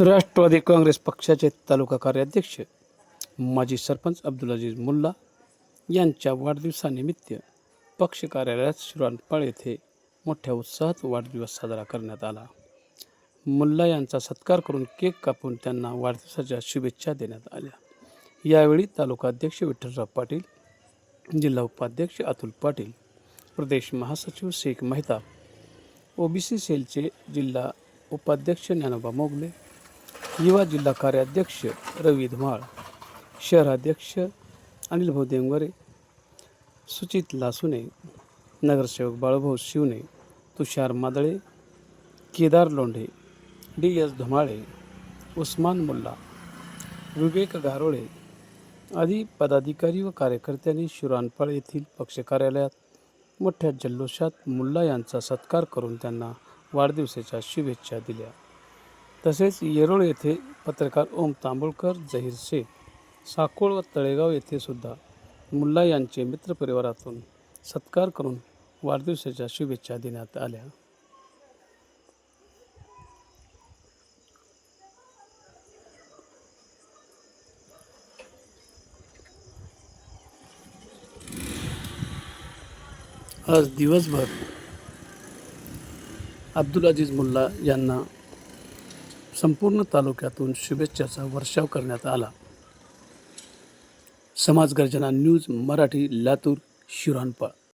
राष्ट्रवादी काँग्रेस पक्षाचे तालुका कार्याध्यक्ष माजी सरपंच अब्दुल अजीज मुल्ला यांच्या वाढदिवसानिमित्त पक्ष कार्यालयात शिरानपाळ येथे मोठ्या उत्साहात वाढदिवस साजरा करण्यात आला. मुल्ला यांचा सत्कार करून केक कापून त्यांना वाढदिवसाच्या शुभेच्छा देण्यात आल्या. यावेळी तालुकाध्यक्ष विठ्ठलराव पाटील जिल्हा उपाध्यक्ष अतुल पाटील प्रदेश महासचिव शेख मेहताब ओबीसी सेलचे जिल्हा उपाध्यक्ष ज्ञानोबा मोगले युवा जिल्हा कार्याध्यक्ष रवी धुमाळ शहराध्यक्ष अनिल भाऊ देंगवरे सुचित लासुने नगरसेवक बाळभाऊ शिवने तुषार मादळे केदार लोंढे डी एस धुमाळे उस्मान मुल्ला विवेक गारोळे आधी पदाधिकारी व कार्यकर्त्यांनी शिरानपाळ येथील पक्ष कार्यालयात मोठ्या जल्लोषात मुल्ला यांचा सत्कार करून त्यांना वाढदिवसाच्या शुभेच्छा दिल्या. तसेच येरोळ येथे पत्रकार ओम तांबोळकर जहीर शेख साकोळ व तळेगाव येथे सुद्धा मुल्ला यांचे मित्रपरिवारातून सत्कार करून वाढदिवसाच्या शुभेच्छा देण्यात आल्या. आज दिवसभर अब्दुल अजीज मुल्ला यांना संपूर्ण तालुक्यातून शुभेच्छाचा वर्षाव करण्यात आला. समाजगर्जना न्यूज मराठी लातूर शिरानपाळ